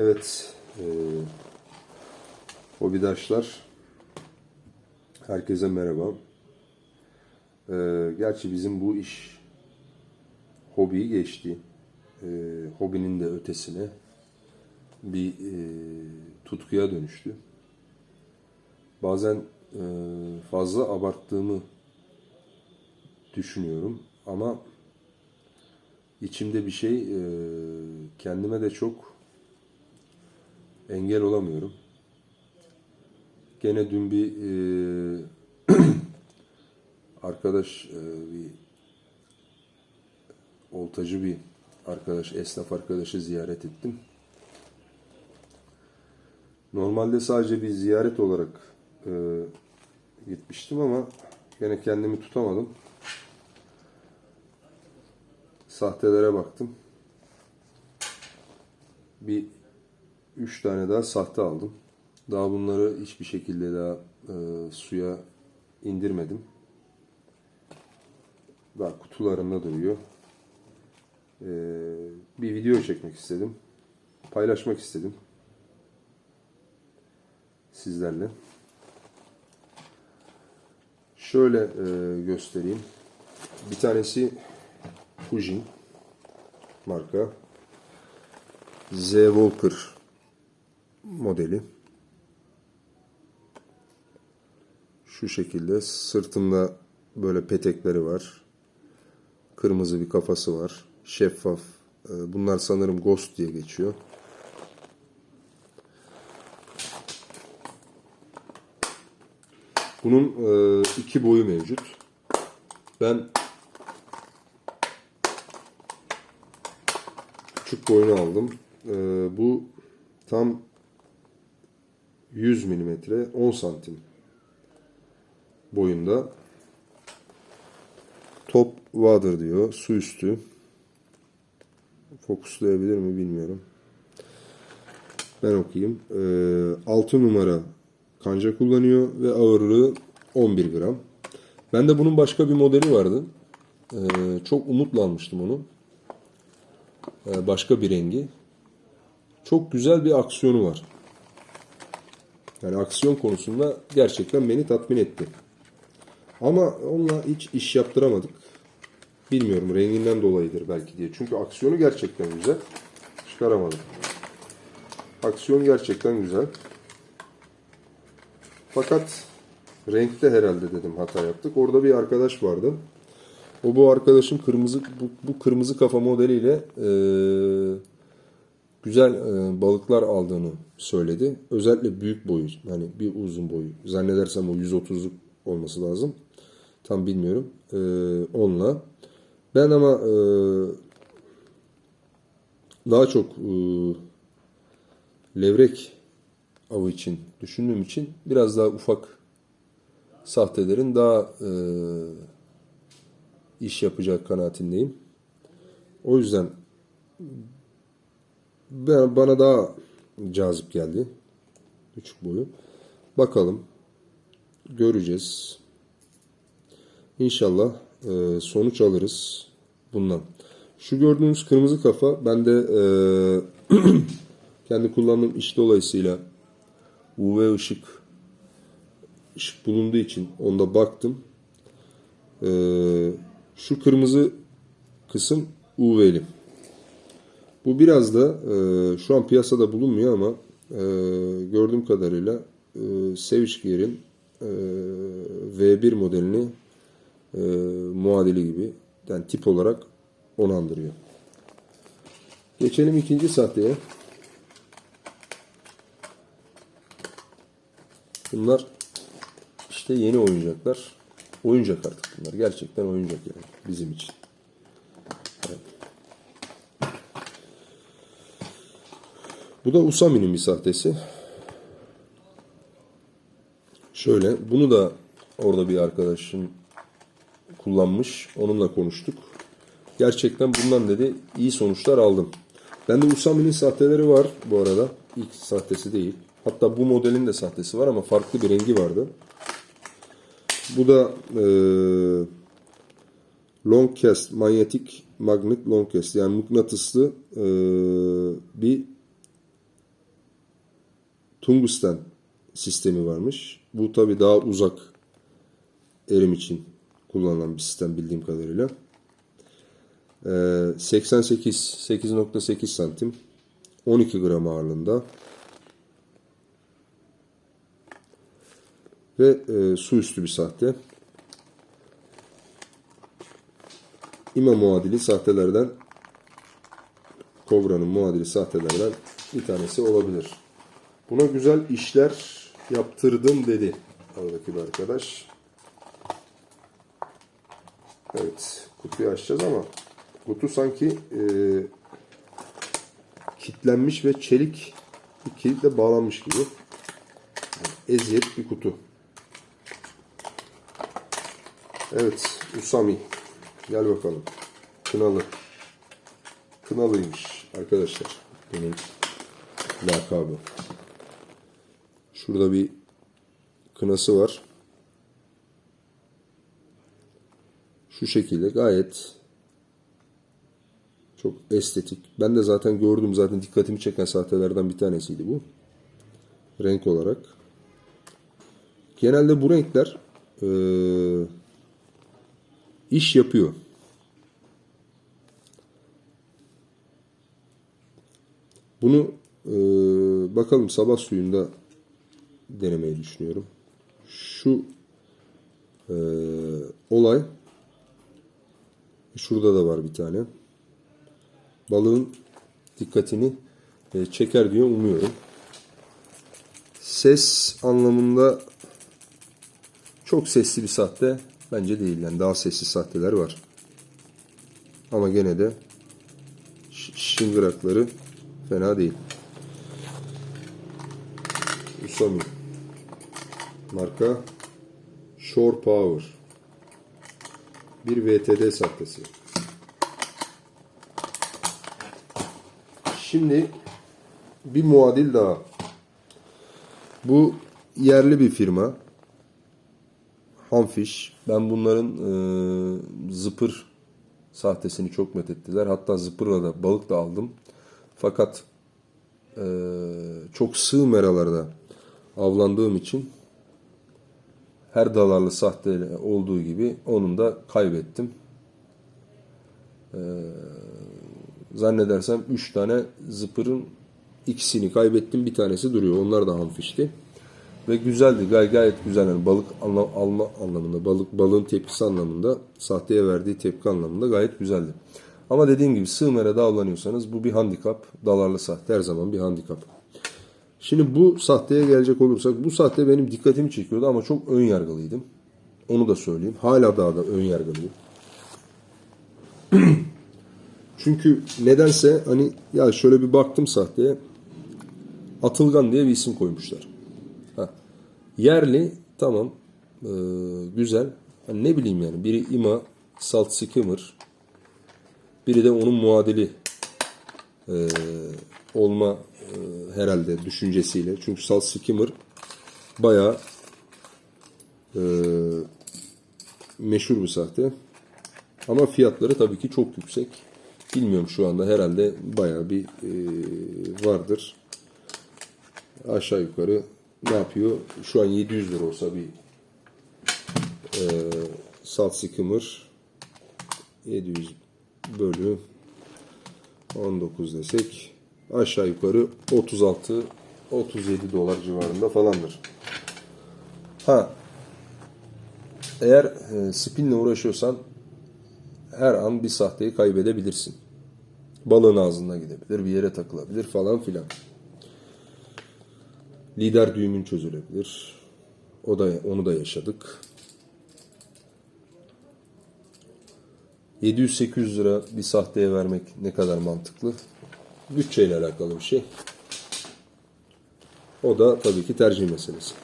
Evet, e, herkese merhaba. E, gerçi bizim bu iş hobiyi geçti. E, hobinin de ötesine bir e, tutkuya dönüştü. Bazen e, fazla abarttığımı düşünüyorum ama içimde bir şey e, kendime de çok engel olamıyorum. Gene dün bir e, arkadaş e, bir oltacı bir arkadaş, esnaf arkadaşı ziyaret ettim. Normalde sadece bir ziyaret olarak e, gitmiştim ama gene kendimi tutamadım. Sahtelere baktım. Bir üç tane daha sahte aldım. Daha bunları hiçbir şekilde daha e, suya indirmedim. Daha kutularında duruyor. E, bir video çekmek istedim. Paylaşmak istedim. Sizlerle. Şöyle e, göstereyim. Bir tanesi Fujin marka. Z Walker modeli. Şu şekilde sırtında böyle petekleri var. Kırmızı bir kafası var. Şeffaf. Ee, Bunlar sanırım Ghost diye geçiyor. Bunun e, iki boyu mevcut. Ben küçük boyunu aldım. Ee, bu tam 100 milimetre 10 santim boyunda. Top water diyor. Su üstü. Fokuslayabilir mi bilmiyorum. Ben okuyayım. Ee, 6 numara kanca kullanıyor ve ağırlığı 11 gram. Ben de bunun başka bir modeli vardı. Ee, çok umutla almıştım onu. Ee, başka bir rengi. Çok güzel bir aksiyonu var. Yani aksiyon konusunda gerçekten beni tatmin etti. Ama onunla hiç iş yaptıramadık. Bilmiyorum renginden dolayıdır belki diye. Çünkü aksiyonu gerçekten güzel. Çıkaramadım. Aksiyon gerçekten güzel. Fakat renkte herhalde dedim hata yaptık. Orada bir arkadaş vardı. O bu arkadaşın kırmızı bu, bu kırmızı kafa modeliyle eee, güzel eee, balıklar aldığını söyledi. Özellikle büyük boyu hani bir uzun boyu. Zannedersem o 130'luk olması lazım. Tam bilmiyorum. Eee, onunla. Ben ama eee, daha çok eee, levrek avı için düşündüğüm için biraz daha ufak sahtelerin daha eee iş yapacak kanaatindeyim. O yüzden bana daha cazip geldi. Küçük boyu. Bakalım. Göreceğiz. İnşallah e, sonuç alırız bundan. Şu gördüğünüz kırmızı kafa ben de e, kendi kullandığım iş dolayısıyla UV ışık ışık bulunduğu için onda baktım. Ee, şu kırmızı kısım UV'li. Bu biraz da e, şu an piyasada bulunmuyor ama e, gördüğüm kadarıyla e, Savage Gear'in e, V1 modelini e, muadili gibi yani tip olarak onu andırıyor. Geçelim ikinci sahteye. Bunlar işte yeni oyuncaklar. Oyuncak artık bunlar. Gerçekten oyuncak yani bizim için. Bu da Usami'nin bir sahtesi. Şöyle bunu da orada bir arkadaşım kullanmış. Onunla konuştuk. Gerçekten bundan dedi iyi sonuçlar aldım. Bende Usami'nin sahteleri var bu arada. İlk sahtesi değil. Hatta bu modelin de sahtesi var ama farklı bir rengi vardı. Bu da e, long cast, manyetik magnet long cast yani mıknatıslı e, bir tungsten sistemi varmış. Bu tabi daha uzak erim için kullanılan bir sistem bildiğim kadarıyla. Ee, 88 8.8 santim 12 gram ağırlığında ve e, su üstü bir sahte. İma muadili sahtelerden Kobra'nın muadili sahtelerden bir tanesi olabilir. Buna güzel işler yaptırdım dedi aradaki bir arkadaş. Evet kutuyu açacağız ama kutu sanki e, kitlenmiş ve çelik bir kilitle bağlanmış gibi. Eziyet bir kutu. Evet Usami gel bakalım. Kınalı. Kınalıymış arkadaşlar. Benim lakabı. Şurada bir kınası var. Şu şekilde gayet çok estetik. Ben de zaten gördüm zaten dikkatimi çeken sahtelerden bir tanesiydi bu. Renk olarak. Genelde bu renkler eee, iş yapıyor. Bunu eee, bakalım sabah suyunda denemeyi düşünüyorum. Şu eee, olay şurada da var bir tane. Balığın dikkatini e, çeker diye umuyorum. Ses anlamında çok sesli bir sahte bence değil. Yani daha sessiz sahteler var. Ama gene de şıngırakları fena değil. Usami. Marka Shore Power. Bir VTD sahtesi. Şimdi bir muadil daha. Bu yerli bir firma. Hamfish. Ben bunların e, zıpır sahtesini çok methettiler. Hatta zıpırla da balık da aldım. Fakat e, çok sığ meralarda avlandığım için her dalarlı sahte olduğu gibi onun da kaybettim. Ee, zannedersem 3 tane zıpırın ikisini kaybettim. Bir tanesi duruyor. Onlar da hamfişti. Ve güzeldi. Gay gayet güzel. Yani balık anla- alma anlamında, balık balığın tepkisi anlamında, sahteye verdiği tepki anlamında gayet güzeldi. Ama dediğim gibi sığ merada avlanıyorsanız bu bir handikap. Dalarlı sahte her zaman bir handikap. Şimdi bu sahteye gelecek olursak bu sahte benim dikkatimi çekiyordu ama çok ön yargılıydım. Onu da söyleyeyim. Hala daha da ön yargılıyım. Çünkü nedense hani ya şöyle bir baktım sahteye. Atılgan diye bir isim koymuşlar. Ha. Yerli tamam ee, güzel. Hani ne bileyim yani biri ima salt skimmer biri de onun muadili ee, olma e, herhalde düşüncesiyle. Çünkü salt skimmer bayağı e, meşhur bir sahte. Ama fiyatları tabii ki çok yüksek. Bilmiyorum şu anda herhalde bayağı bir e, vardır. Aşağı yukarı ne yapıyor? Şu an 700 lira olsa bir e, salt skimmer 700 bölü 19 desek aşağı yukarı 36 37 dolar civarında falandır. Ha eğer e, spinle uğraşıyorsan her an bir sahteyi kaybedebilirsin. Balığın ağzına gidebilir, bir yere takılabilir falan filan. Lider düğümün çözülebilir. O da onu da yaşadık. 700-800 lira bir sahteye vermek ne kadar mantıklı? Bütçeyle alakalı bir şey. O da tabii ki tercih meselesi.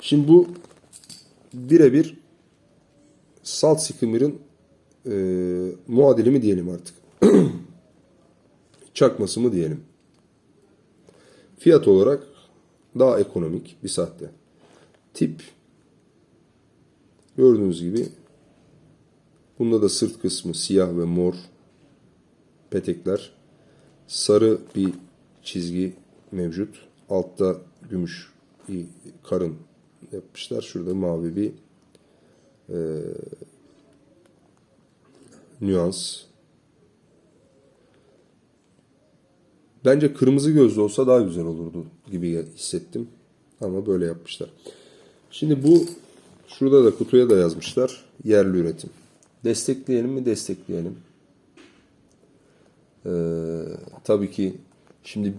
Şimdi bu birebir salt skimmer'ın e, muadili mi diyelim artık. Çakması mı diyelim. Fiyat olarak daha ekonomik bir sahte. Tip gördüğünüz gibi bunda da sırt kısmı siyah ve mor petekler. Sarı bir çizgi mevcut. altta gümüş bir karın yapmışlar. Şurada mavi bir e, nüans. Bence kırmızı gözlü olsa daha güzel olurdu gibi hissettim. Ama böyle yapmışlar. Şimdi bu şurada da kutuya da yazmışlar. Yerli üretim. Destekleyelim mi? Destekleyelim. Ee, tabii ki şimdi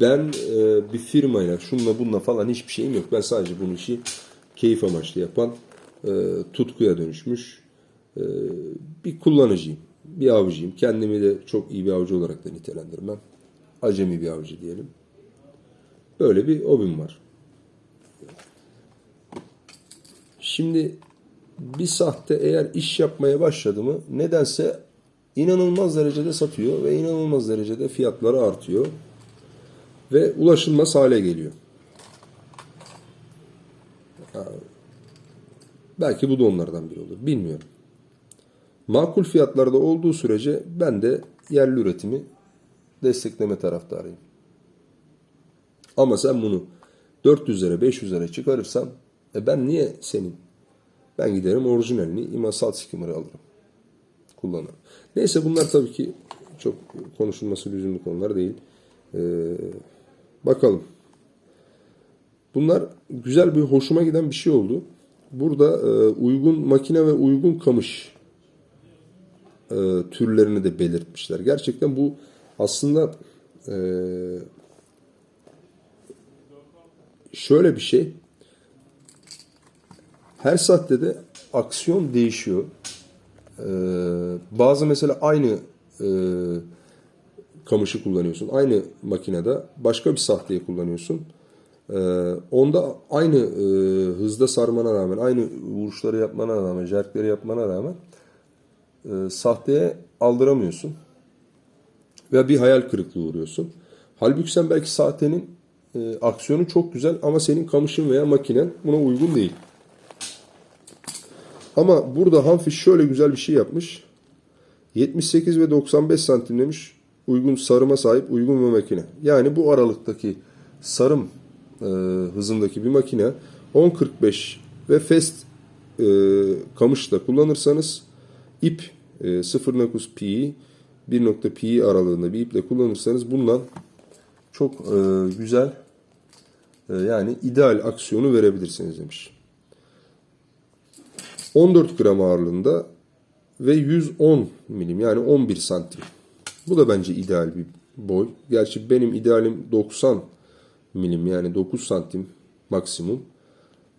ben e, bir firmayla şunla bununla falan hiçbir şeyim yok. Ben sadece bunu işi keyif amaçlı yapan e, tutkuya dönüşmüş e, bir kullanıcıyım. Bir avcıyım. Kendimi de çok iyi bir avcı olarak da nitelendirmem. Acemi bir avcı diyelim. Böyle bir hobim var. Şimdi bir sahte eğer iş yapmaya başladı mı nedense inanılmaz derecede satıyor ve inanılmaz derecede fiyatları artıyor ve ulaşılmaz hale geliyor. Belki bu da onlardan biri olur. Bilmiyorum. Makul fiyatlarda olduğu sürece ben de yerli üretimi destekleme taraftarıyım. Ama sen bunu 400 lira 500 lira çıkarırsan e ben niye senin? Ben giderim orijinalini ima salt skimmer'ı alırım. Kullanırım. Neyse bunlar tabii ki çok konuşulması lüzumlu konular değil. Ee, bakalım. Bunlar güzel bir hoşuma giden bir şey oldu. Burada e, uygun makine ve uygun kamış e, türlerini de belirtmişler. Gerçekten bu aslında e, şöyle bir şey. Her sahtede aksiyon değişiyor. E, bazı mesela aynı e, kamışı kullanıyorsun. Aynı makinede başka bir sahteyi kullanıyorsun. Ee, onda aynı e, hızda sarmana rağmen, aynı vuruşları yapmana rağmen, jerkleri yapmana rağmen e, sahteye aldıramıyorsun. Ve bir hayal kırıklığı uğruyorsun. Halbuki sen belki sahtenin e, aksiyonu çok güzel ama senin kamışın veya makinen buna uygun değil. Ama burada Hanfish şöyle güzel bir şey yapmış. 78 ve 95 santim demiş. Uygun sarıma sahip uygun bir makine. Yani bu aralıktaki sarım e, hızındaki bir makine 10.45 ve fast e, kamışla kullanırsanız ip e, 0.9 pi 1.0 pi aralığında bir iple kullanırsanız bundan çok e, güzel e, yani ideal aksiyonu verebilirsiniz demiş. 14 gram ağırlığında ve 110 milim yani 11 santim. Bu da bence ideal bir boy. Gerçi benim idealim 90 milim yani 9 santim maksimum.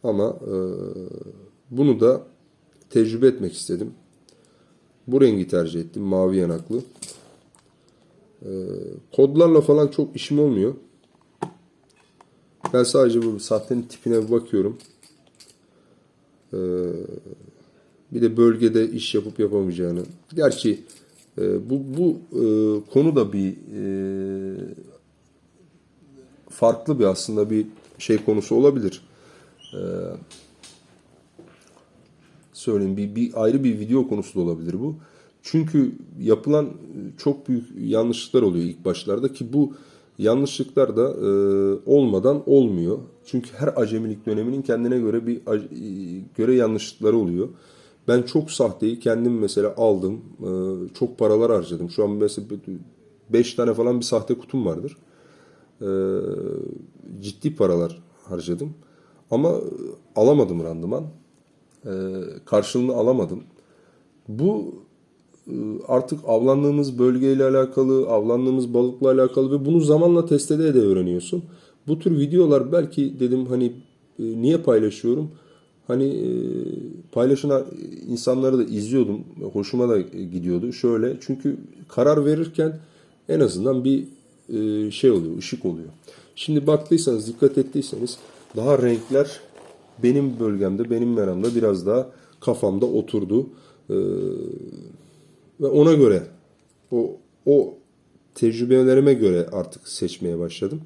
Ama e, bunu da tecrübe etmek istedim. Bu rengi tercih ettim. Mavi yanaklı. E, kodlarla falan çok işim olmuyor. Ben sadece bu sahtenin tipine bakıyorum. E, bir de bölgede iş yapıp yapamayacağını. Gerçi e, bu, bu e, konu da bir e, farklı bir aslında bir şey konusu olabilir. Ee, söyleyeyim bir, bir ayrı bir video konusu da olabilir bu. Çünkü yapılan çok büyük yanlışlıklar oluyor ilk başlarda ki bu yanlışlıklar da e, olmadan olmuyor. Çünkü her acemilik döneminin kendine göre bir göre yanlışlıkları oluyor. Ben çok sahteyi kendim mesela aldım. E, çok paralar harcadım. Şu an mesela 5 tane falan bir sahte kutum vardır e, ciddi paralar harcadım. Ama alamadım randıman. E, karşılığını alamadım. Bu e, artık avlandığımız bölgeyle alakalı, avlandığımız balıkla alakalı ve bunu zamanla test ede de öğreniyorsun. Bu tür videolar belki dedim hani e, niye paylaşıyorum? Hani e, paylaşan insanları da izliyordum. Hoşuma da gidiyordu. Şöyle çünkü karar verirken en azından bir e, şey oluyor, ışık oluyor. Şimdi baktıysanız, dikkat ettiyseniz daha renkler benim bölgemde, benim meramda biraz daha kafamda oturdu. E, ve ona göre o, o tecrübelerime göre artık seçmeye başladım.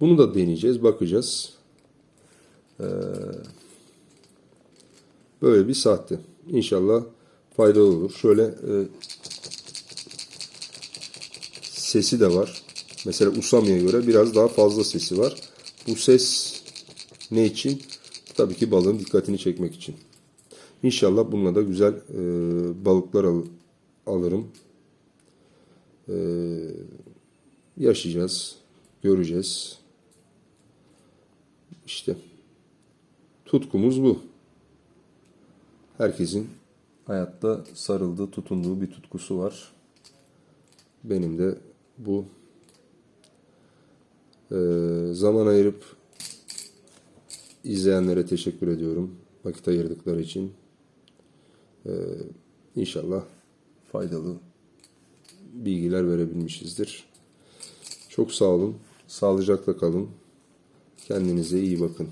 Bunu da deneyeceğiz, bakacağız. Ee, böyle bir saatte. İnşallah faydalı olur. Şöyle e, sesi de var. Mesela Usami'ye göre biraz daha fazla sesi var. Bu ses ne için? Tabii ki balığın dikkatini çekmek için. İnşallah bununla da güzel e, balıklar al- alırım. E, yaşayacağız, göreceğiz. İşte tutkumuz bu. Herkesin hayatta sarıldığı, tutunduğu bir tutkusu var. Benim de bu. Ee, zaman ayırıp izleyenlere teşekkür ediyorum. Vakit ayırdıkları için. Ee, inşallah faydalı bilgiler verebilmişizdir. Çok sağ olun. Sağlıcakla kalın. Kendinize iyi bakın.